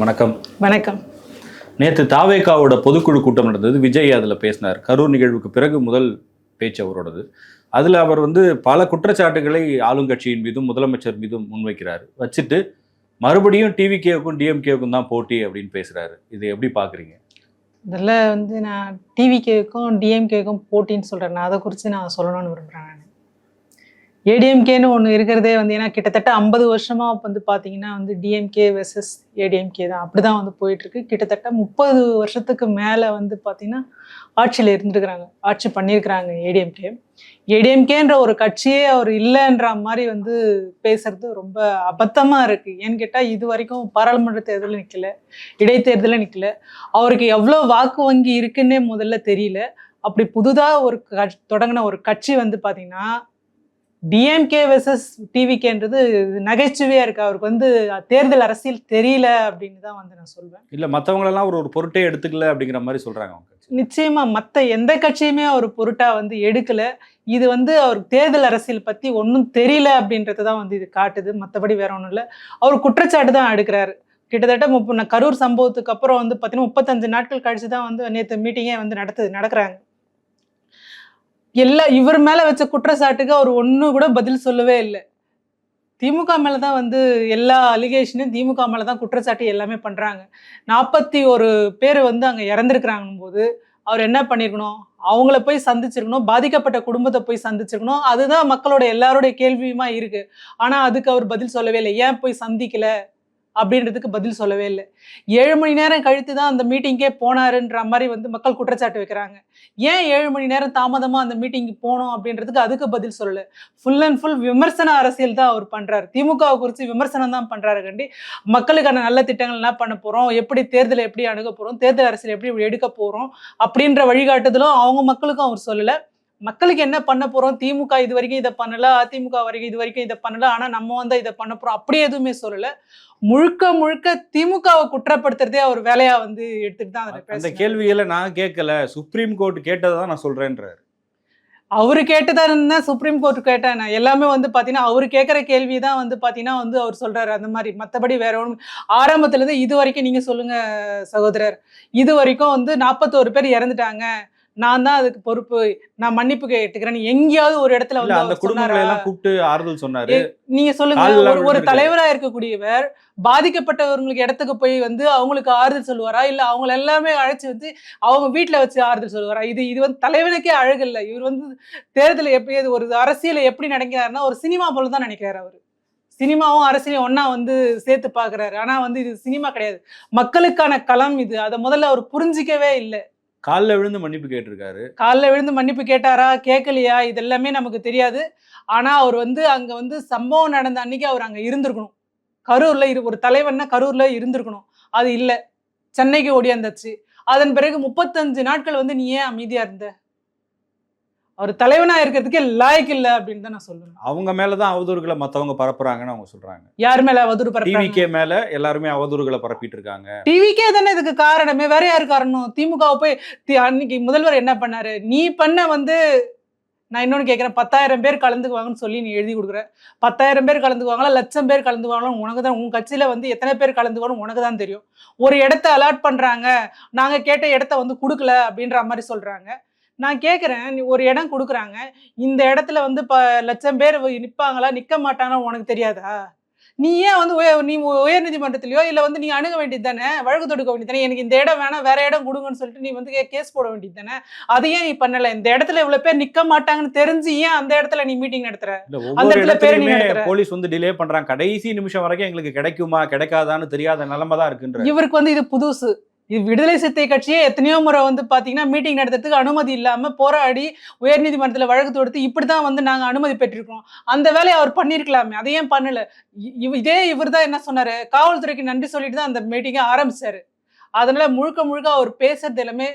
வணக்கம். வணக்கம். நேற்று தாவேகாவோட பொதுக்குழு கூட்டம் நடந்தது. விஜய் அதில் பேசினார். கரூர் நிகழ்வுக்கு பிறகு முதல் பேச்சு அவரோடது. அதில் அவர் வந்து பல குற்றச்சாட்டுகளை ஆளுங்கட்சியின் மீதும் முதலமைச்சர் மீதும் முன்வைக்கிறார். வச்சுட்டு மறுபடியும் டிவிகேவுக்கும் டிஎம்கேவுக்கும் தான் போட்டி அப்படின்னு பேசுறாரு. இது எப்படி பார்க்குறீங்க இதில் வந்து நான் டிவிகேக்கும் டிஎம்கேக்கும் போட்டின்னு சொல்கிறேன் நான் அதை குறித்து நான் சொல்லணும்னு விரும்புகிறேன் நான். ஏடிஎம்கேன்னு ஒன்று இருக்கிறதே வந்து ஏன்னா கிட்டத்தட்ட ஐம்பது வருஷமாக வந்து பார்த்தீங்கன்னா வந்து டிஎம்கே வெர்சஸ் ஏடிஎம்கே தான் அப்படி தான். வந்து போயிட்டுருக்கு. கிட்டத்தட்ட முப்பது வருஷத்துக்கு மேலே வந்து பார்த்தீங்கன்னா ஆட்சியில் இருந்துருக்குறாங்க. ஆட்சி பண்ணியிருக்கிறாங்க ஏடிஎம்கே ஏடிஎம்கேன்ற ஒரு கட்சியே அவர் இல்லைன்ற மாதிரி வந்து பேசுறது ரொம்ப அபத்தமாக இருக்குது ஏன்னு கேட்டால் இது வரைக்கும் பாராளுமன்ற தேர்தலில் நிற்கல இடைத்தேர்தலில் நிற்கல அவருக்கு எவ்வளோ வாக்கு வங்கி இருக்குன்னே முதல்ல தெரியல. அப்படி புதுதாக ஒரு க தொடங்கின ஒரு கட்சி வந்து பார்த்திங்கன்னா டிஎம்கே வெர்சஸ் டிவிகேன்றது நகைச்சுவையாக இருக்குது அவருக்கு வந்து தேர்தல் அரசியல் தெரியல அப்படின்னு தான் வந்து நான் சொல்வேன். இல்லை மற்றவங்களெல்லாம் ஒரு ஒரு பொருட்டே எடுத்துக்கல அப்படிங்கிற மாதிரி சொல்கிறாங்க அவங்க கட்சி. நிச்சயமா மற்ற எந்த கட்சியுமே அவர் பொருட்டா வந்து எடுக்கல. இது வந்து அவருக்கு தேர்தல் அரசியல் பத்தி ஒன்றும் தெரியல அப்படின்றது தான் வந்து இது காட்டுது. மற்றபடி வேற ஒன்றும் இல்லை. அவர் குற்றச்சாட்டு தான் எடுக்கிறாரு. கிட்டத்தட்ட முப்ப கரூர் சம்பவத்துக்கு அப்புறம் வந்து பார்த்தீங்கன்னா முப்பத்தஞ்சு நாட்கள் கழிச்சு தான் வந்து நேற்று மீட்டிங்கே வந்து நடத்துது நடக்கிறாங்க. எல்லா இவர் மேல வச்ச குற்றச்சாட்டுக்கு அவர் ஒன்றும் கூட பதில் சொல்லவே இல்லை. திமுக மேல தான் வந்து எல்லா அலிகேஷனும் திமுக மேல தான் குற்றச்சாட்டு எல்லாமே பண்றாங்க. நாற்பத்தி ஒரு பேர் வந்து அங்க இறந்துருக்குறாங்க போது அவர் என்ன பண்ணியிருக்கணும் அவங்கள போய் சந்திச்சிருக்கணும் பாதிக்கப்பட்ட குடும்பத்தை போய் சந்திச்சிருக்கணும். அதுதான் மக்களோட எல்லாருடைய கேள்வியுமா இருக்கு. ஆனா அதுக்கு அவர் பதில் சொல்லவே இல்லை. ஏன் போய் சந்திக்கல? அப்படின்றதுக்கு பதில் சொல்லவே இல்லை. ஏழு மணி நேரம் கழித்து தான் அந்த மீட்டிங்கே போனாருன்ற மாதிரி வந்து மக்கள் குற்றச்சாட்டு வைக்கிறாங்க. ஏன் ஏழு மணி நேரம் தாமதமாக அந்த மீட்டிங்க்கு போனோம் அப்படின்றதுக்கு அதுக்கு பதில் சொல்லலை. ஃபுல் அண்ட் ஃபுல் விமர்சன அரசியல் தான் அவர் பண்ணுறாரு திமுகவை குறித்து விமர்சனம் தான் பண்ணுறாரு கண்டி. மக்களுக்கான நல்ல திட்டங்கள் என்ன பண்ண போகிறோம் எப்படி தேர்தலை எப்படி அணுக போகிறோம் தேர்தல் அரசியல் எப்படி எடுக்க போகிறோம் அப்படின்ற வழிகாட்டுதலும் அவங்க மக்களுக்கும் அவர் சொல்லலை. மக்களுக்கு என்ன பண்ண போறோம்? திமுக இது வரைக்கும் இதை பண்ணல அதிமுக வரைக்கும் இது வரைக்கும் இதை பண்ணல ஆனா நம்ம வந்து இதை பண்ண போறோம். அப்படி எதுவுமே சொல்லல. முழுக்க முழுக்க திமுகவை குற்றப்படுத்துறதே அவர் வேலையா வந்து எடுத்துட்டு தான் அந்த. கேள்விகளை நான் கேட்கல. சுப்ரீம் கோர்ட் கேட்டதை தான் நான் சொல்கிறேன்றாரு அவரு கேட்டதா இருந்தா சுப்ரீம் கோர்ட் கேட்டேன் எல்லாமே வந்து பாத்தீங்கன்னா அவரு கேட்குற கேள்வி தான் வந்து பாத்தீங்கன்னா வந்து அவர் சொல்றாரு. அந்த மாதிரி மத்தபடி வேற ஒன்றும் ஆரம்பத்துல இருந்து இது வரைக்கும் நீங்க சொல்லுங்க சகோதரர். இது வரைக்கும் வந்து நாற்பத்தோரு பேர் இறந்துட்டாங்க. நான் தான் அதுக்கு பொறுப்பு நான் மன்னிப்பு கேட்டுக்கிறேன் எங்கேயாவது ஒரு இடத்துல வந்து அந்த குடும்பங்களை? எல்லாம் கூப்பிட்டு ஆறுதல் சொன்னாரு. நீங்க சொல்லுங்க. ஒரு. தலைவரா இருக்கக்கூடியவர் பாதிக்கப்பட்டவங்களுக்கு இடத்துக்கு போய் வந்து அவங்களுக்கு ஆறுதல் சொல்லுவாரா? இல்ல அவங்க எல்லாமே அழைச்சு வந்து அவங்க வீட்ல வச்சு ஆறுதல் சொல்லுவாரா? இது இது வந்து தலைவனுக்கே அழகு இல்ல. இவர் வந்து தேர்தல் எப்படி ஒரு அரசியலை எப்படி நினைக்கிறாருன்னா ஒரு சினிமா போல தான் நினைக்கிறாரு அவரு. சினிமாவும் அரசியலையும் ஒண்ணா வந்து சேர்த்து பாக்குறாரு ஆனா வந்து இது சினிமா கிடையாது. மக்களுக்கான களம் இது. அதை முதல்ல அவர் புரிஞ்சிக்கவே இல்லை. காலில் விழுந்து மன்னிப்பு கேட்டிருக்காரு. காலைல விழுந்து மன்னிப்பு கேட்டாரா? கேட்கலையா? இது எல்லாமே நமக்கு தெரியாது. ஆனால் அவர் வந்து அங்கே வந்து சம்பவம் நடந்த அன்னைக்கு அவர் அங்கே இருந்திருக்கணும். கரூரில் இரு ஒரு தலைவன்னா கரூரில் இருந்திருக்கணும். அது இல்லை. சென்னைக்கு ஓடியாந்தாச்சு அதன் பிறகு முப்பத்தஞ்சு நாட்கள் வந்து நீ ஏன் அமைதியாக இருந்த? அவர் தலைவனா இருக்கிறதுக்கே லாய்க்கு இல்ல அப்படின்னு தான் நான் சொல்லுவேன். அவங்க மேல தான் அவதூறுகளை மற்றவங்க பரப்புறாங்கன்னு அவங்க சொல்றாங்க. யார் மேல அவதூறு பரப்புறாங்க? மேல எல்லாருமே அவதூறுகளை பரப்பிட்டு இருக்காங்க டிவிக்கே தானே இதுக்கு காரணமே? வேற யாரு காரணம்? திமுகவை போய் அன்னைக்கு முதல்வர் என்ன பண்ணாரு? நீ பண்ண வந்து நான் இன்னொன்னு கேட்குறேன் பத்தாயிரம் பேர் கலந்துக்குவாங்கன்னு சொல்லி நீ எழுதி கொடுக்குற. பத்தாயிரம் பேர் கலந்துக்குவாங்களா? லட்சம் பேர் கலந்துக்குவாங்களா உனக்கு தான் உன் கட்சியில வந்து எத்தனை பேர் கலந்துக்குவாங்க உனக்கு தான் தெரியும். ஒரு இடத்த அலாட் பண்றாங்க. நாங்க கேட்ட இடத்த வந்து கொடுக்கல அப்படின்ற மாதிரி சொல்றாங்க. நான் கேட்குறேன் நீ ஒரு இடம் கொடுக்குறாங்க. இந்த இடத்துல வந்து ப லட்சம் பேர் நிற்பாங்களா நிற்க மாட்டாங்களா உனக்கு தெரியாதா? நீ ஏன் வந்து உய நீ உயர் நீதிமன்றத்திலயோ இல்லை வந்து நீ அணுக வேண்டியது தானே? வழக்கு தொடுக்க வேண்டியது தானே? எனக்கு இந்த இடம் வேணாம் வேற இடம் கொடுங்கன்னு சொல்லிட்டு நீ வந்து கேஸ் போட வேண்டியது தானே? அதை ஏன் நீ பண்ணல? இந்த இடத்துல இவ்வளவு பேர் நிக்க மாட்டாங்கன்னு தெரிஞ்சு ஏன் அந்த இடத்துல நீ மீட்டிங் நடத்துற? அந்த இடத்துல இடத்துலயுமே நடத்துற. போலீஸ் வந்து டிலே பண்றாங்க. கடைசி நிமிஷம் வரைக்கும் எங்களுக்கு கிடைக்குமா? கிடைக்காதான்னு தெரியாத நிலைமை தான் இருக்குன்ற. இவருக்கு வந்து இது புதுசு. விடுதலை சிறுத்தை கட்சியே எத்தனையோ முறை வந்து பார்த்தீங்கன்னா மீட்டிங் நடத்துறதுக்கு அனுமதி இல்லாமல் போராடி உயர்நீதிமன்றத்தில் வழக்கு தொடுத்து இப்படி தான் வந்து நாங்கள் அனுமதி பெற்றிருக்கோம் அந்த வேலையை அவர் பண்ணியிருக்கலாமே. அதை ஏன் பண்ணல? இவ- இதே இவர் தான் என்ன சொன்னார்? காவல்துறைக்கு நன்றி சொல்லிட்டு தான் அந்த மீட்டிங்கை ஆரம்பித்தார் அதனால் முழுக்க முழுக்க அவர் பேசுறது எல்லாமே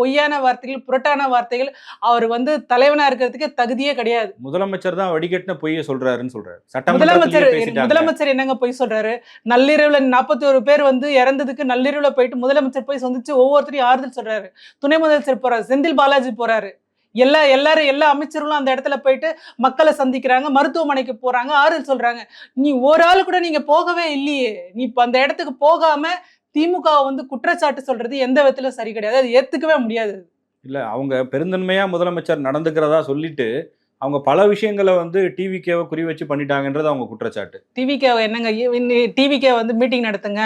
பொய்யான வார்த்தைகள் புரட்டான வார்த்தைகள் அவர் வந்து தலைவனா இருக்கிறதுக்கு தகுதியே கிடையாது. முதலமைச்சர் தான் வடிகட்டின பொய்ய சொல்றாருன்னு சொல்றாரு. முதலமைச்சர் முதலமைச்சர் என்னங்க போய் சொல்றாரு? நள்ளிரவுல நாற்பத்தி ஒரு பேர் வந்து இறந்ததுக்கு நள்ளிரவுல போயிட்டு முதலமைச்சர் போய் சந்திச்சு ஒவ்வொருத்தரையும் ஆறுதல் சொல்றாரு. துணை முதலமைச்சர் போறாரு செந்தில் பாலாஜி போறாரு. எல்லா எல்லாரும் எல்லா அமைச்சர்களும் அந்த இடத்துல போயிட்டு மக்களை சந்திக்கிறாங்க மருத்துவமனைக்கு போறாங்க ஆறுதல் சொல்றாங்க. நீ ஒரு ஆள் கூட நீங்க போகவே இல்லையே. நீ இப்ப அந்த இடத்துக்கு போகாம திமுக வந்து குற்றச்சாட்டு சொல்றது எந்த விதத்துல சரி கிடையாது. அது ஏத்துக்கவே முடியாது. இல்ல அவங்க பெருந்தன்மையா முதலமைச்சர் நடந்துக்கிறதா சொல்லிட்டு அவங்க பல விஷயங்களை வந்து டிவிக்கேவை குறி வச்சு பண்ணிட்டாங்கன்றது அவங்க குற்றச்சாட்டு. டிவிகே என்னங்க? டிவிகே வந்து மீட்டிங் நடத்துங்க.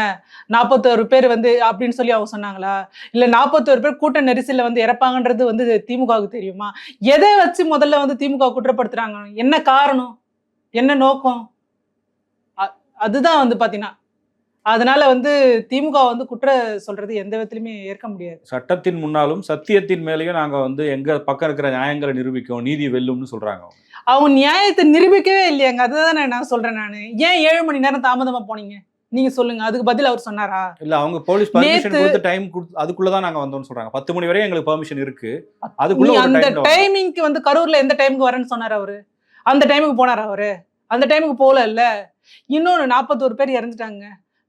நாற்பத்தோரு பேர் வந்து அப்படின்னு சொல்லி அவங்க சொன்னாங்களா? இல்ல நாற்பத்தோரு பேர் கூட்ட நெரிசல்ல வந்து இறப்பாங்கன்றது வந்து திமுகவுக்கு தெரியுமா? எதை வச்சு முதல்ல வந்து திமுக குற்றப்படுத்துறாங்க? என்ன காரணம்? என்ன நோக்கம்? அதுதான் வந்து பாத்தீங்கன்னா அதனால வந்து திமுக வந்து குற்ற சொல்றது எந்த விதத்திலுமே ஏற்க முடியாது. சட்டத்தின் முன்னாலும் சத்தியத்தின் மேலேயும் நாங்க வந்து எங்க பக்கம் இருக்கிற நியாயங்களை நிரூபிக்கும் நீதி வெல்லும்னு சொல்றாங்க அவங்க. நியாயத்தை நிரூபிக்கவே இல்லையாங்க. அதுதான் நான் சொல்றேன் நான். ஏன் ஏழு மணி நேரம் தாமதமா போனீங்க? நீங்க சொல்லுங்க. அதுக்கு பதில் அவர் சொன்னாரா? இல்ல அவங்க போலீஸ் பர்மிஷன் கொடுத்து டைம் கொடுத்து அதுக்குள்ளதான் நாங்க வந்தோம்னு சொல்றாங்க. பத்து மணி வரை எங்களுக்கு பெர்மிஷன் இருக்கு. அதுக்குள்ள அந்த. டைமிங்க்கு வந்து கரூர்ல எந்த டைமுக்கு வரேன்னு சொன்னாரு அவரு? அந்த டைமுக்கு போனாரா அவரு? அந்த டைமுக்கு போல இல்ல? இன்னொன்னு நாற்பத்தோரு பேர் இறந்துட்டாங்க.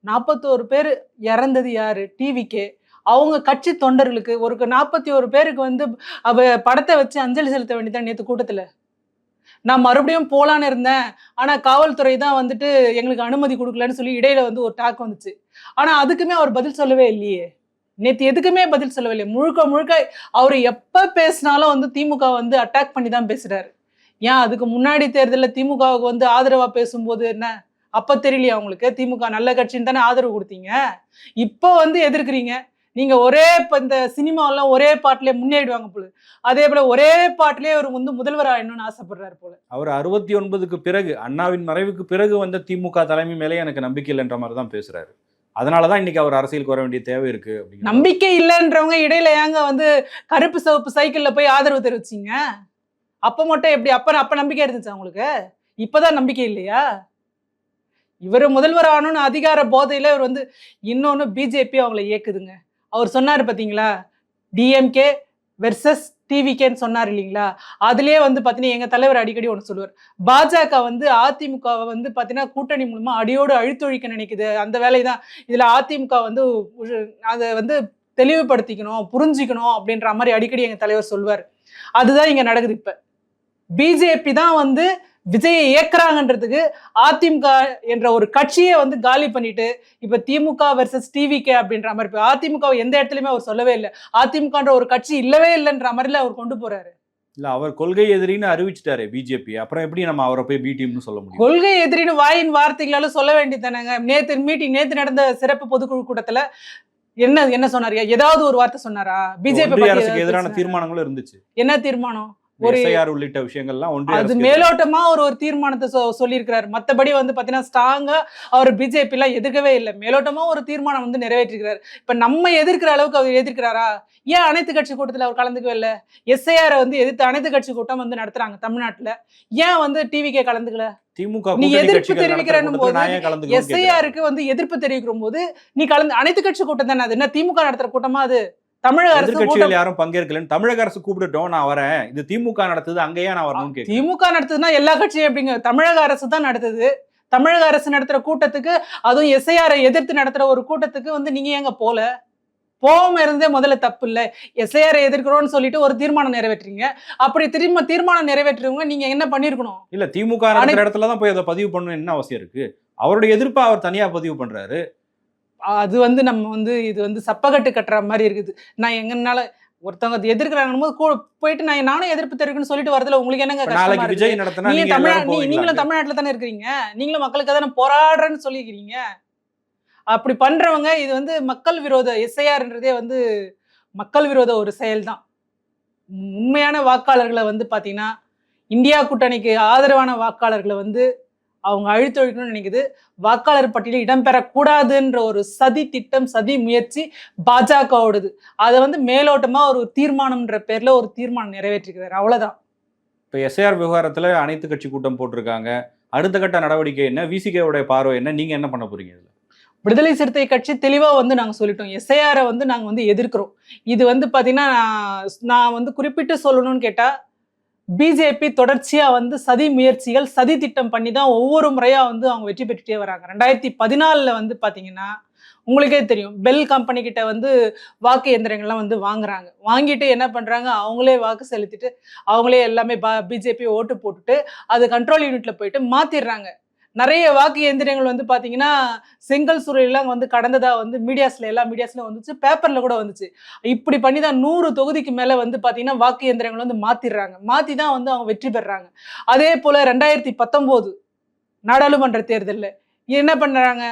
நாற்பத்தோரு பேர் இறந்தது யாரு? டிவிக்கே அவங்க கட்சி தொண்டர்களுக்கு ஒரு நாற்பத்தி ஒரு பேருக்கு வந்து அவ படத்தை வச்சு அஞ்சலி செலுத்த வேண்டியதான் நேற்று கூட்டத்தில். நான் மறுபடியும் போலான்னு இருந்தேன். ஆனால் காவல்துறை தான் வந்துட்டு எங்களுக்கு அனுமதி கொடுக்கலன்னு சொல்லி இடையில வந்து ஒரு டாக் வந்துச்சு. ஆனால் அதுக்குமே அவர் பதில் சொல்லவே இல்லையே. நேற்று எதுக்குமே பதில் சொல்லவே முழுக்க முழுக்க அவர் எப்போ பேசினாலும் வந்து திமுக வந்து அட்டாக் பண்ணி தான் பேசுகிறார் ஏன் அதுக்கு முன்னாடி தேர்தலில் திமுகவுக்கு வந்து ஆதரவாக பேசும்போது என்ன? அப்ப தெரியலையா உங்களுக்கு? திமுக நல்ல கட்சின்னு தானே ஆதரவு கொடுத்தீங்க. இப்போ வந்து எதிர்க்கிறீங்க. நீங்க ஒரே இப்ப இந்த சினிமாவெல்லாம் ஒரே பாட்டிலே முன்னேறிடுவாங்க போல. அதே போல ஒரே பாட்டிலே அவர் வந்து முதல்வர் ஆயிடணும்னு ஆசைப்படுறாரு போல. அவர் அறுபத்தி ஒன்பதுக்கு பிறகு அண்ணாவின் மறைவுக்கு பிறகு வந்த திமுக தலைமை மேலே எனக்கு நம்பிக்கை இல்லைன்ற மாதிரி தான் பேசுறாரு. அதனாலதான் இன்னைக்கு அவர் அரசியலுக்கு வர வேண்டிய தேவை இருக்கு நம்பிக்கை இல்லைன்றவங்க இடையில ஏங்க வந்து கருப்பு சிவப்பு சைக்கிள்ல போய் ஆதரவு தெரிவிச்சீங்க? அப்ப மட்டும் எப்படி அப்ப அப்ப நம்பிக்கை இருந்துச்சா உங்களுக்கு? இப்பதான் நம்பிக்கை இல்லையா? இவர் முதல்வர் ஆகணும்னு அதிகார போதையில் இவர் வந்து இன்னொன்று பிஜேபி அவங்கள இயக்குதுங்க. அவர் சொன்னார் பார்த்தீங்களா டிஎம்கே வெர்சஸ் டிவிகேன்னு சொன்னார் இல்லைங்களா? அதுலேயே வந்து பார்த்தீங்கன்னா எங்கள் தலைவர் அடிக்கடி ஒன்று சொல்லுவார். பாஜக வந்து அதிமுகவை வந்து பார்த்தீங்கன்னா கூட்டணி மூலமாக அடியோடு அழித்தொழிக்க நினைக்குது. அந்த வேலை தான் இதில் அதிமுக வந்து அதை வந்து தெளிவுபடுத்திக்கணும் புரிஞ்சிக்கணும் அப்படின்ற மாதிரி அடிக்கடி எங்கள் தலைவர் சொல்வார் அதுதான் இங்கே நடக்குது இப்போ. பிஜேபி தான் வந்து விஜயை இயக்குறாங்கன்றதுக்கு அதிமுக என்ற ஒரு கட்சியை வந்து காலி பண்ணிட்டு இப்ப திமுக வெர்சஸ் டிவிகே அப்படின்ற மாதிரி இப்ப அதிமுக எந்த இடத்துலயுமே அவர் சொல்லவே இல்லை. அதிமுகன்ற ஒரு கட்சி இல்லவே இல்லைன்ற மாதிரில அவர் கொண்டு போறாரு. இல்ல அவர் கொள்கை எதிரின்னு அறிவிச்சிட்டாரு பிஜேபி அப்புறம் எப்படி நம்ம அவரை போய் பி டீம்னு சொல்ல முடியும்? கொள்கை எதிரின்னு வாயின் வார்த்தைகளால சொல்ல வேண்டியதானங்க நேத்து மீட்டிங் நேத்து நடந்த சிறப்பு பொதுக்குழு கூட்டத்துல என்ன என்ன சொன்னாரு? ஏதாவது ஒரு வார்த்தை சொன்னாரா? பிஜேபி அரசுக்கு எதிரான தீர்மானங்களும் இருந்துச்சு. என்ன தீர்மானம்? ஒரு- உள்ளிட்ட விஷயங்கள்லாம் ஒன்றிய அது மேலோட்டமா ஒரு ஒரு தீர்மானத்தை சொல்லியிருக்கிறாரு. மத்தபடி வந்து பாத்தீங்கன்னா ஸ்ட்ராங்கா அவர் பிஜேபி எல்லாம் எதிர்க்கவே இல்லை. மேலோட்டமா ஒரு தீர்மானம் வந்து நிறைவேற்றிருக்கிறாரு. இப்ப நம்ம எதிர்க்கிற அளவுக்கு அவர் எதிர்க்கிறாரா? ஏன் அனைத்து கட்சி கூட்டத்துல அவர் கலந்துக்கவே இல்லை? எஸ்ஐஆர் வந்து எதிர்த்து அனைத்து கட்சி கூட்டம் வந்து நடத்துறாங்க தமிழ்நாட்டுல. ஏன் வந்து டிவிக்கே கலந்துக்கல? திமுக நீ எதிர்ப்பு கட்சிகள் நடத்துற தெரிவிக்கிறேன்னு கூட்டத்துல நான் போது. எஸ்ஐஆருக்கு வந்து எதிர்ப்பு தெரிவிக்கிற போது நீ கலந்து அனைத்து கட்சி கூட்டம் தானே அது? என்ன திமுக நடத்துற கூட்டமா அது? தமிழக அரசு யாரும் பங்கேற்கலன்னு தமிழக அரசு கூப்பிட்டுட்டோம் நான் வரேன். இது திமுக நடத்துது அங்கேயே நான் கேக்குறேன். திமுக நடத்துதுன்னா எல்லா கட்சியும் எப்படிங்க? தமிழக அரசு தான் நடத்துது. தமிழக அரசு நடத்துற கூட்டத்துக்கு அதுவும் எஸ்ஐஆரை எதிர்த்து நடத்துற ஒரு கூட்டத்துக்கு வந்து நீங்க ஏங்க போல? போகாம இருந்தே முதல்ல தப்பு இல்ல. எஸ்ஐஆரை எதிர்க்கிறோம்னு சொல்லிட்டு ஒரு தீர்மானம் நிறைவேற்றுறீங்க. அப்படி திரும்ப தீர்மானம் நிறைவேற்றுறவங்க நீங்க என்ன பண்ணிருக்கணும்? இல்ல திமுக இடத்துல தான் போய் அதை பதிவு பண்ணணும் என்ன அவசியம் இருக்கு? அவருடைய எதிர்ப்பை அவர் தனியா பதிவு பண்றாரு. அது வந்து நம்ம வந்து இது வந்து சப்பக்கட்டு கட்டுற மாதிரி இருக்குது. நான் எங்கனால ஒருத்தவங்க அது எதிர்க்கிறாங்க போது கூட போயிட்டு நான் நானும் எதிர்ப்பு தெரிவிக்கணும்னு சொல்லிட்டு வரதுல உங்களுக்கு என்னங்க கஷ்டமா நீங்க நீங்க தமிழ் எல்லாரும் நீ- நீங்களும்? தமிழ்நாட்டுல தானே இருக்கிறீங்க? நீங்களும் மக்களுக்கு தானே போராடுறேன்னு சொல்லிக்கிறீங்க? அப்படி பண்றவங்க இது வந்து மக்கள் விரோத எஸ்ஐஆர்ன்றதே வந்து மக்கள் விரோத ஒரு செயல்தான். உண்மையான வாக்காளர்களை வந்து பாத்தீங்கன்னா இந்தியா கூட்டணிக்கு ஆதரவான வாக்காளர்களை வந்து அவங்க அழித்தொழிக்கணும்னு நினைக்குது. வாக்காளர் பட்டியலில் இடம்பெறக்கூடாதுன்ற ஒரு சதி திட்டம் சதி முயற்சி பாஜகவோடது. அதை வந்து மேலோட்டமா ஒரு தீர்மானம்ன்ற பேர்ல ஒரு தீர்மானம் நிறைவேற்றிருக்கிறார். அவ்வளவுதான். இப்ப எஸ்ஐஆர் விவகாரத்துல அனைத்து கட்சி கூட்டம் போட்டிருக்காங்க. அடுத்த கட்ட நடவடிக்கை என்ன? விசிகேவுடைய பார்வை என்ன? நீங்க என்ன பண்ண போறீங்க இதுல? விடுதலை சிறுத்தை கட்சி தெளிவா வந்து நாங்க சொல்லிட்டோம். எஸ்ஐஆரை வந்து நாங்க வந்து எதிர்க்கிறோம். இது வந்து பாத்தீங்கன்னா நான் நான் வந்து குறிப்பிட்டு சொல்லணும்னு கேட்டா பிஜேபி தொடர்ச்சியாக வந்து சதி முயற்சிகள் சதி திட்டம் பண்ணி தான் ஒவ்வொரு முறையாக வந்து அவங்க வெற்றி பெற்றுட்டே வராங்க. ரெண்டாயிரத்தி பதினாலில் வந்து பார்த்தீங்கன்னா உங்களுக்கே தெரியும் பெல் கம்பெனி கிட்ட வந்து வாக்கு எந்திரங்கள்லாம் வந்து வாங்குறாங்க. வாங்கிட்டு என்ன பண்ணுறாங்க அவங்களே வாக்கு செலுத்திட்டு அவங்களே எல்லாமே பா பிஜேபி ஓட்டு போட்டுட்டு அது கண்ட்ரோல் யூனிட்ல போயிட்டு மாத்திடுறாங்க. நிறைய வாக்கு எந்திரங்கள் வந்து பார்த்தீங்கன்னா செங்கல் சூறையெல்லாம் வந்து கடந்ததாக வந்து மீடியாஸில் எல்லா மீடியாஸ்லையும் வந்துச்சு. பேப்பரில் கூட வந்துச்சு. இப்படி பண்ணி தான் நூறு தொகுதிக்கு மேலே வந்து பார்த்தீங்கன்னா வாக்கு எந்திரங்கள் வந்து மாற்றிடுறாங்க மாற்றி தான் வந்து அவங்க வெற்றி பெறுறாங்க அதே போல் ரெண்டாயிரத்தி பத்தொம்போது நாடாளுமன்ற தேர்தலில் என்ன பண்ணுறாங்க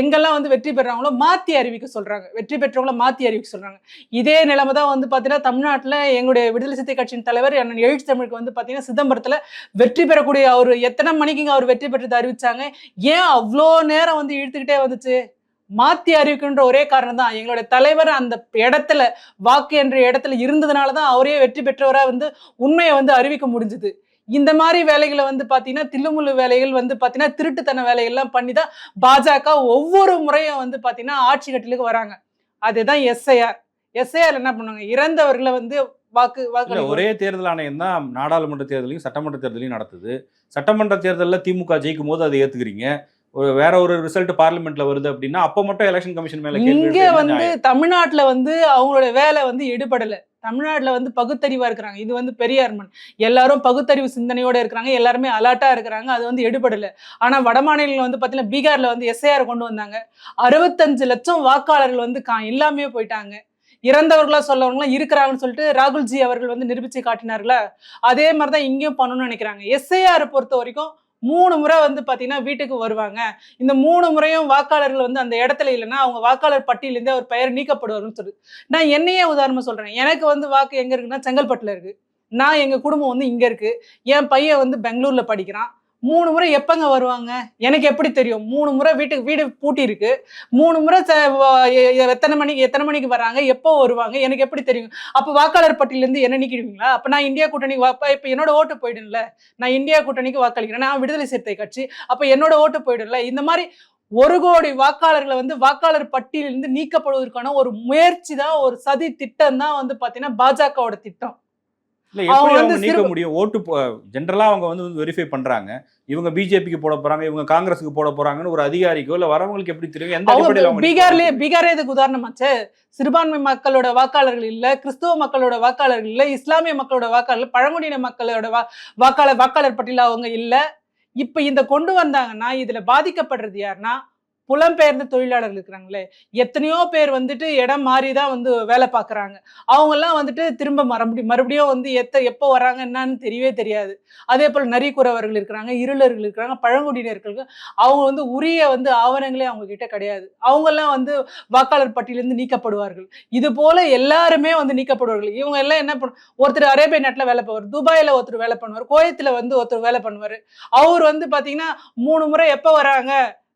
எங்கெல்லாம் வந்து வெற்றி பெறாங்களோ மாத்தி அறிவிக்க சொல்றாங்க. வெற்றி பெற்றவங்கள மாத்தி அறிவிக்க சொல்றாங்க. இதே நிலைமை தான் வந்து பார்த்தீங்கன்னா தமிழ்நாட்டில் எங்களுடைய விடுதலை சிறுத்தை கட்சியின் தலைவர் அண்ணன் எழுச்சி தமிழுக்கு வந்து பார்த்தீங்கன்னா சிதம்பரத்தில் வெற்றி பெறக்கூடிய அவர் எத்தனை மணிக்குங்க அவர் வெற்றி பெற்றது அறிவிச்சாங்க? ஏன் அவ்வளோ நேரம் வந்து இழுத்துக்கிட்டே வந்துச்சு? மாத்தி அறிவிக்கின்ற ஒரே காரணம் தான். எங்களுடைய தலைவர் அந்த இடத்துல வாக்கு என்ற இடத்துல இருந்ததுனால தான் அவரே வெற்றி பெற்றவராக வந்து உண்மையை வந்து அறிவிக்க முடிஞ்சுது. இந்த மாதிரி வேலைகளை வந்து பாத்தீங்கன்னா தில்லுமுள்ளு வேலைகள் வந்து பாத்தீங்கன்னா திருட்டுத்தன வேலைகள்லாம் பண்ணி தான் பாஜக ஒவ்வொரு முறையும் வந்து பாத்தீங்கன்னா ஆட்சி கட்டிலுக்கு வராங்க. அதுதான் எஸ்ஐஆர். எஸ்ஐஆர் என்ன பண்ணுவாங்க? இறந்தவர்களை வந்து வாக்கு வாக்கு ஒரே தேர்தல் ஆணையம் தான் நாடாளுமன்ற தேர்தலையும் சட்டமன்ற தேர்தலையும் நடத்துது. சட்டமன்ற தேர்தலில் திமுக ஜெயிக்கும் போது அதை ஏத்துக்கிறீங்க. ஒரு வேற ஒரு ரிசல்ட் பார்லிமெண்ட்ல வருது அப்படின்னா அப்ப மட்டும் எலெக்ஷன் கமிஷன் மேல இங்க வந்து? தமிழ்நாட்டுல வந்து அவங்களோட வேலை வந்து எடுபடல. தமிழ்நாட்டில் வந்து பகுத்தறிவாக இருக்கிறாங்க. இது வந்து பெரியார் மண். எல்லாரும் பகுத்தறிவு சிந்தனையோட இருக்கிறாங்க. எல்லாருமே அலர்ட்டாக இருக்கிறாங்க. அது வந்து எடுபடலை. ஆனால் வட மாநிலங்கள் வந்து பார்த்தீங்கன்னா பீகாரில் வந்து எஸ்ஐஆர் கொண்டு வந்தாங்க. அறுபத்தஞ்சு லட்சம் வாக்காளர்கள் வந்து கா இல்லாமே போயிட்டாங்க. இறந்தவர்களா சொல்லவங்களாம் இருக்கிறாங்கன்னு சொல்லிட்டு ராகுல்ஜி அவர்கள் வந்து நிரூபித்து காட்டினார்களா? அதே மாதிரி தான் இங்கேயும் பண்ணணும்னு நினைக்கிறாங்க. எஸ்ஐஆர் பொறுத்த வரைக்கும் மூணு முறை வந்து பார்த்தீங்கன்னா வீட்டுக்கு வருவாங்க. இந்த மூணு முறையும் வாக்காளர்கள் வந்து அந்த இடத்துல இல்லைன்னா அவங்க வாக்காளர் பட்டியலேருந்து அவர் பெயர் நீக்கப்படுவார்னு சொல்லு. நான் என்னையே உதாரணமாக சொல்கிறேன் எனக்கு வந்து வாக்கு எங்கே இருக்குன்னா செங்கல்பட்டில் இருக்குது நான் எங்கள் குடும்பம் வந்து இங்கே இருக்குது என் பையன் வந்து பெங்களூரில் படிக்கிறான். மூணு முறை எப்பங்க வருவாங்க? எனக்கு எப்படி தெரியும்? மூணு முறை வீட்டுக்கு வீடு பூட்டி இருக்கு மூணு முறை எத்தனை மணிக்கு எத்தனை மணிக்கு வராங்க? எப்போ வருவாங்க? எனக்கு எப்படி தெரியும்? அப்போ வாக்காளர் பட்டியலேருந்து என்ன நீக்கிடுவீங்களா? அப்போ நான் இந்தியா கூட்டணிக்கு வாப்பா இப்போ என்னோட ஓட்டு போயிடும்ல. நான் இந்தியா கூட்டணிக்கு வாக்களிக்கிறேன். நான் விடுதலை சிறுத்தை கட்சி. அப்போ என்னோட ஓட்டு போயிடும்ல. இந்த மாதிரி ஒரு கோடி வாக்காளர்களை வந்து வாக்காளர் பட்டியலிருந்து நீக்கப்படுவதற்கான ஒரு முயற்சி தான் ஒரு சதி திட்டம் தான் வந்து பார்த்தீங்கன்னா பாஜகவோட திட்டம். இல்ல அவங்க எப்படி வந்து அவங்க நீக்க சிறு- முடியும்? ஓட்டு ஜென்ரலா அவங்க வந்து வெரிஃபை பண்றாங்க. இவங்க பிஜேபிக்கு போட போறாங்க இவங்க காங்கிரஸுக்கு போட போறாங்கன்னு ஒரு அதிகாரிக்கோ இல்ல வரவங்களுக்கு எப்படி தெரியும்? எந்த அடிப்படையில் பீகார்லயே பீகாரே இதுக்கு உதாரணமாச்சே சிறுபான்மை மக்களோட வாக்காளர்கள் இல்ல கிறிஸ்துவ மக்களோட வாக்காளர்கள் இல்ல இஸ்லாமிய மக்களோட வாக்காளர் பழங்குடியின மக்களோட வா வாக்காளர் வாக்காளர் பட்டியல அவங்க இல்ல. இப்ப இந்த கொண்டு வந்தாங்கன்னா இதுல பாதிக்கப்படுறது யாருன்னா புலம்பெயர்ந்த தொழிலாளர்கள் இருக்கிறாங்களே எத்தனையோ பேர் வந்துட்டு இடம் மாறி தான் வந்து வேலை பார்க்குறாங்க. அவங்கெல்லாம் வந்துட்டு திரும்ப மறுபடியும் மறுபடியும் வந்து எத்த எப்போ வராங்க என்னன்னு தெரியவே தெரியாது. அதே போல் நரிக்குறவர்கள் இருக்கிறாங்க இருளர்கள் இருக்கிறாங்க பழங்குடியினர்கள் அவங்க வந்து உரிய வந்து ஆவணங்களே அவங்க கிட்ட கிடையாது. அவங்கெல்லாம் வந்து வாக்காளர் பட்டியலேருந்து நீக்கப்படுவார்கள். இது போல எல்லாருமே வந்து நீக்கப்படுவார்கள். இவங்க எல்லாம் என்ன பண்ண ஒருத்தர் அரேபிய நாட்டில் வேலை பண்ணுவார் துபாயில் ஒருத்தர் வேலை பண்ணுவார் கோயத்தில் வந்து ஒருத்தர் வேலை பண்ணுவார். அவர் வந்து பார்த்தீங்கன்னா மூணு முறை எப்போ வராங்க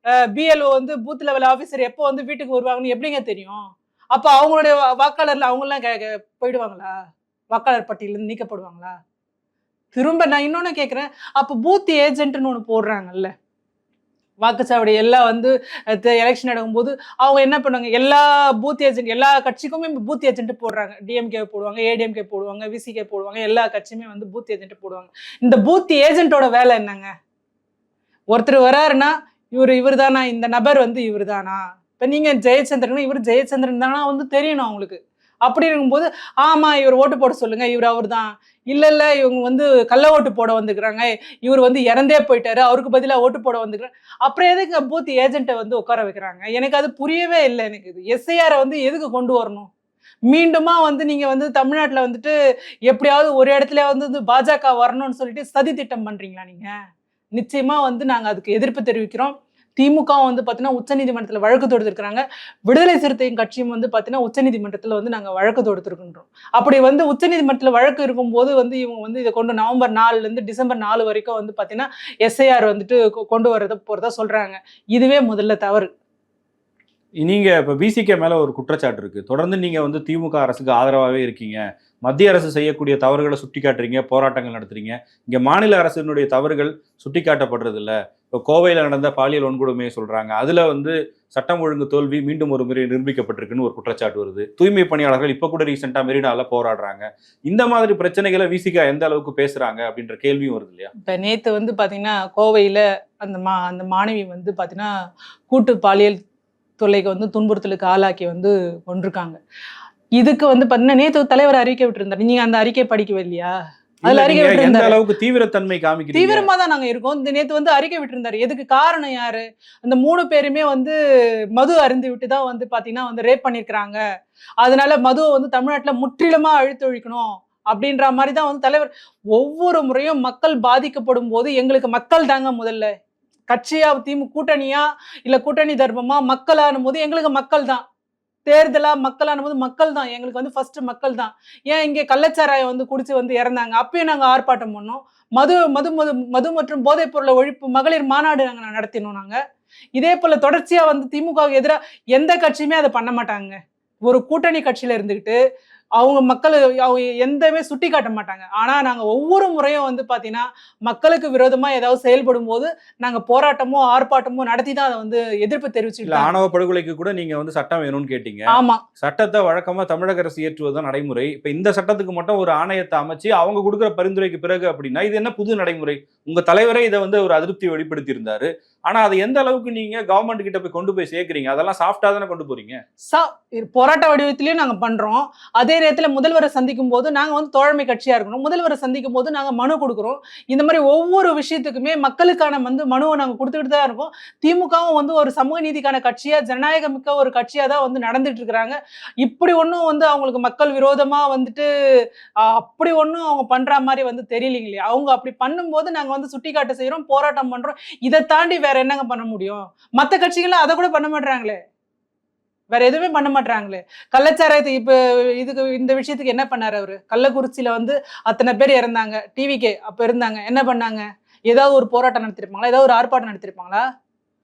பிஎல்ஓ வந்து பூத் லெவல் ஆஃபீஸர் எப்போ வந்து வீட்டுக்கு வருவாங்கன்னு எப்படிங்க தெரியும்? அப்போ அவங்களுடைய வாக்காளரில் அவங்களாம் கே- போயிடுவாங்களா? வாக்காளர் பட்டியலேருந்து நீக்கப்படுவாங்களா? திரும்ப நான் இன்னொன்று கேட்குறேன் அப்போ பூத் ஏஜென்ட்னு ஒன்று போடுறாங்கல்ல. வாக்குச்சாவடி எல்லாம் வந்து எலெக்ஷன் நடக்கும்போது அவங்க என்ன பண்ணுவாங்க? எல்லா பூத் ஏஜென்ட் எல்லா கட்சிக்குமே பூத் ஏஜென்ட் போடுறாங்க. டிஎம்கே போடுவாங்க ஏடிஎம்கே போடுவாங்க விசிகே போடுவாங்க எல்லா கட்சியுமே வந்து பூத் ஏஜென்ட் போடுவாங்க. இந்த பூத் ஏஜென்ட்டோட வேலை என்னங்க? ஒருத்தர் வராருன்னா இவர் இவர் தானா இந்த நபர் வந்து இவர் தானா இப்போ நீங்கள் ஜெயச்சந்திரன் இவர் ஜெயச்சந்திரன் தானா வந்து தெரியணும் அவங்களுக்கு. அப்படி இருக்கும்போது ஆமாம் இவர் ஓட்டு போட சொல்லுங்கள் இவர் அவர் தான் இல்லை இல்லை இவங்க வந்து கள்ள ஓட்டு போட வந்துக்கிறாங்க. இவர் வந்து இறந்தே போயிட்டாரு அவருக்கு பதிலாக ஓட்டு போட வந்துக்கிறாங்க. அப்புறம் எதுக்கு பூத் ஏஜென்ட்டை வந்து உட்கார வைக்கிறாங்க? எனக்கு அது புரியவே இல்லை எனக்கு. இது எஸ்ஐஆரை வந்து எதுக்கு கொண்டு வரணும்? மீண்டுமா வந்து நீங்கள் வந்து தமிழ்நாட்டில் வந்துட்டு எப்படியாவது ஒரு இடத்துல வந்து பாஜக வரணும்னு சொல்லிட்டு சதி திட்டம் பண்ணுறீங்களா நீங்கள் நிச்சயமா வந்து நாங்கள் அதுக்கு எதிர்ப்பு தெரிவிக்கிறோம். திமுக வந்து பார்த்தீங்கன்னா உச்சநீதிமன்றத்தில் வழக்கு தொடுத்திருக்கிறாங்க. விடுதலை சிறுத்தையும் கட்சியும் வந்து பார்த்தீங்கன்னா உச்சநீதிமன்றத்தில் வந்து நாங்கள் வழக்கு தொடுத்திருக்கின்றோம். அப்படி வந்து உச்சநீதிமன்றத்தில் வழக்கு இருக்கும்போது வந்து இவங்க வந்து இதை கொண்டு நவம்பர் நாலுலேருந்து டிசம்பர் நாலு வரைக்கும் வந்து பார்த்தீங்கன்னா எஸ்ஐஆர் வந்துட்டு கொ- கொண்டு வரத போகிறதா சொல்கிறாங்க இதுவே முதல்ல தவறு. நீங்கள் இப்போ பிசிகே மேலே ஒரு குற்றச்சாட்டு இருக்குது தொடர்ந்து நீங்கள் வந்து திமுக அரசுக்கு ஆதரவாகவே இருக்கீங்க. மத்திய அரசு செய்யக்கூடிய தவறுகளை சுட்டி காட்டுறீங்க போராட்டங்கள் நடத்துறீங்க. இங்கே மாநில அரசினுடைய தவறுகள் சுட்டி காட்டப்படுறது இப்போ கோவையில் நடந்த பாலியல் வன்கொடுமையை சொல்கிறாங்க அதில் வந்து சட்டம் ஒழுங்கு தோல்வி மீண்டும் ஒரு முறை நிரூபிக்கப்பட்டிருக்குன்னு ஒரு குற்றச்சாட்டு வருது. தூய்மை பணியாளர்கள் இப்போ கூட ரீசெண்டாக மெரினாவில் போராடுறாங்க. இந்த மாதிரி பிரச்சனைகளை விசிகா எந்த அளவுக்கு பேசுகிறாங்க அப்படின்ற கேள்வியும் வருது இல்லையா? இப்போ நேற்று வந்து பார்த்தீங்கன்னா கோவையில் அந்த மா அந்த மாணவி வந்து பார்த்தீங்கன்னா கூட்டு பாலியல் தொல்லைக்கு வந்து துன்புறுத்தலுக்கு ஆளாக்கி வந்து கொண்டிருக்காங்க இதுக்கு வந்து பார்த்தீங்கன்னா நேற்று தலைவர் அறிக்கை விட்டுருந்தாரு. நீங்கள் அந்த அறிக்கை படிக்கவே இல்லையா? அதுல அறிக்கை நீங்க விட்டிருந்தாரு. அளவுக்கு தீவிரத்தன்மை காமிக்கிறீங்க? தீவிரமா தான் நாங்க இருக்கோம். இந்த நேத்து வந்து அறிக்கை விட்டிருந்தாரு. எதுக்கு காரணம் யாரு? அந்த மூணு பேருமே வந்து மது அருந்து விட்டு தான் வந்து பாத்தீங்கன்னா வந்து ரேப் பண்ணிருக்காங்க அதனால மதுவை வந்து தமிழ்நாட்டுல முற்றிலுமா அழித்தொழிக்கணும் அப்படின்ற மாதிரி தான் வந்து தலைவர் ஒவ்வொரு முறையும் மக்கள் பாதிக்கப்படும் போது எங்களுக்கு மக்கள் தாங்க முதல்ல. கட்சியா திமுக கூட்டணியா இல்ல கூட்டணி தர்மமா மக்களானும் போது எங்களுக்கு மக்கள் தான். தேர்தலா மக்களான போது மக்கள் தான் எங்களுக்கு வந்து ஃபர்ஸ்ட் மக்கள் தான் ஏன் இங்கே கள்ளச்சாராயம் வந்து குடிச்சு வந்து இறந்தாங்க? அப்பயும் நாங்கள் ஆர்ப்பாட்டம் பண்ணோம். மது மது மது மது மற்றும் போதைப் பொருளை ஒழிப்பு மகளிர் மாநாடு நாங்கள் நடத்தினோம் நாங்கள் இதே போல தொடர்ச்சியா வந்து திமுகவுக்கு எதிராக எந்த கட்சியுமே அதை பண்ண மாட்டாங்க. ஒரு கூட்டணி கட்சியில இருந்துகிட்டு அவங்க மக்கள் அவங்க எந்தமே சுட்டி காட்ட மாட்டாங்க. ஆனா நாங்க ஒவ்வொரு முறையும் வந்து பாத்தீங்கன்னா மக்களுக்கு விரோதமா ஏதாவது செயல்படும் போது நாங்க போராட்டமோ ஆர்ப்பாட்டமோ நடத்தி தான் அதை வந்து எதிர்ப்பு இல்ல தெரிவிச்சுட்டு ஆணவ படுகொலைக்கு கூட நீங்க வந்து சட்டம் வேணும்னு கேட்டீங்க. ஆமா. சட்டத்தை வழக்கமா தமிழக அரசு இயற்றுவதுதான் நடைமுறை. இப்ப இந்த சட்டத்துக்கு மட்டும் ஒரு ஆணையத்தை அமைச்சு அவங்க கொடுக்குற பரிந்துரைக்கு பிறகு அப்படின்னா இது என்ன புது நடைமுறை? உங்க தலைவரே இதை வந்து ஒரு அதிருப்தி வெளிப்படுத்தி இருந்தாரு ஆனா அது எந்த அளவுக்கு நீங்க கவர்மெண்ட் கிட்ட போய் கொண்டு போய் சேர்க்குறீங்க? அதெல்லாம் சாஃப்டா தானே கொண்டு போறீங்க? சா போராட்ட வடிவத்திலயும் நாங்க பண்றோம். அதே நேரத்துல முதல்வரை சந்திக்கும் போது நாங்க வந்து தோழமை கட்சியா இருக்கணும். முதல்வரை சந்திக்கும் போது நாங்க மனு கொடுக்குறோம். இந்த மாதிரி ஒவ்வொரு விஷயத்துக்குமே மக்களுக்கான வந்து மனுவை நாங்க கொடுத்துக்கிட்டு தான் இருக்கோம். திமுகவும் வந்து ஒரு சமூக நீதிக்கான கட்சியா ஜனநாயக மிக்க ஒரு கட்சியா தான் வந்து நடந்துட்டு இருக்கிறாங்க. இப்படி ஒன்றும் வந்து அவங்களுக்கு மக்கள் விரோதமா வந்துட்டு அப்படி ஒன்றும் அவங்க பண்ற மாதிரி வந்து தெரியலீங்களே. அவங்க அப்படி பண்ணும்போது நாங்க வந்து சுட்டிக்காட்ட செய்யறோம் போராட்டம் பண்றோம். இதை தாண்டி வேற என்னங்க பண்ண முடியும்? மற்ற கட்சிகள் அதை கூட பண்ண மாட்டாங்களே வேற எதுவுமே பண்ண மாட்டாங்களே கள்ளச்சாராயத்தை இப்ப இதுக்கு இந்த விஷயத்துக்கு என்ன பண்ணாரு அவரு? கள்ளக்குறிச்சியில வந்து அத்தனை பேர் இறந்தாங்க. டிவிக்கே அப்ப இருந்தாங்க. என்ன பண்ணாங்க? ஏதாவது ஒரு போராட்டம் நடத்திருப்பாங்களா? ஏதாவது ஒரு ஆர்ப்பாட்டம் நடத்திருப்பாங்களா?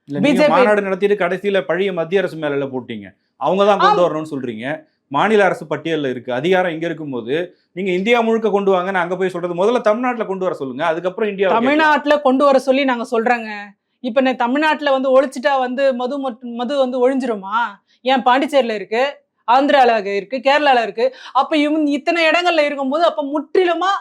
BJP மாநாடு நடத்திட்டு கடைசியில பழிய மத்திய அரசு மேல போட்டீங்க. அவங்க தான் கொண்டு வரணும்னு சொல்றீங்க. மாநில அரசு பட்டியல்ல இருக்கு. அதிகாரம் இங்க இருக்கும்போது நீங்க இந்தியா முழுக்க கொண்டு வாங்கன்னு அங்க போய் சொல்றது. முதல்ல தமிழ்நாட்டுல கொண்டு வர சொல்லுங்க. அதுக்கப்புறம் இந்தியா தமிழ்நாட்டுல கொண்டு வர சொல்லி நாங்க சொல்றேங்க. இப்போ நான் தமிழ்நாட்டில் வந்து ஒழிச்சிட்டா வந்து மது மற்றும் மது வந்து ஒழிஞ்சிருமா? ஏன் பாண்டிச்சேரியில் இருக்கு ஆந்திராவில் இருக்கு கேரளாவில் இருக்கு. அப்போ இவன் இத்தனை இடங்கள்ல இருக்கும்போது அப்போ முற்றிலுமா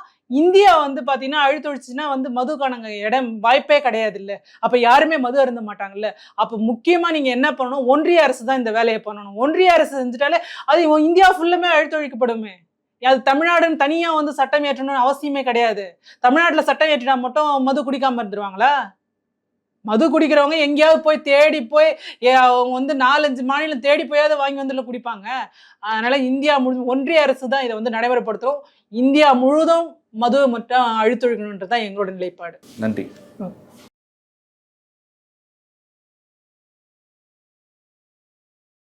இந்தியா வந்து பார்த்தீங்கன்னா அழுத்தொழிச்சுன்னா வந்து மதுக்கானங்க இடம் வாய்ப்பே கிடையாது இல்லை அப்போ யாருமே மது அருந்த மாட்டாங்கல்ல. அப்போ முக்கியமாக நீங்கள் என்ன பண்ணணும்? ஒன்றிய அரசு தான் இந்த வேலையை பண்ணணும். ஒன்றிய அரசு செஞ்சுட்டாலே அது இந்தியா ஃபுல்லுமே அழுத்தொழிக்கப்படுமே. அது தமிழ்நாடுன்னு தனியாக வந்து சட்டம் ஏற்றணும்னு அவசியமே கிடையாது. தமிழ்நாட்டில் சட்டம் ஏற்றினா மட்டும் மது குடிக்காமல் இருந்துருவாங்களா? மது குடிக்கிறவங்க எங்கேயாவது போய் தேடி போய் அவங்க வந்து நாலஞ்சு மாநிலம் தேடி போயாவது வாங்கி வந்து குடிப்பாங்க. அதனால இந்தியா முழு ஒன்றிய அரசு தான் இதை வந்து நடைமுறைப்படுத்தும். இந்தியா முழுதும் மதுவை மட்டும் அழுத்தொழிக்கணுன்றது தான் எங்களோட நிலைப்பாடு. நன்றி.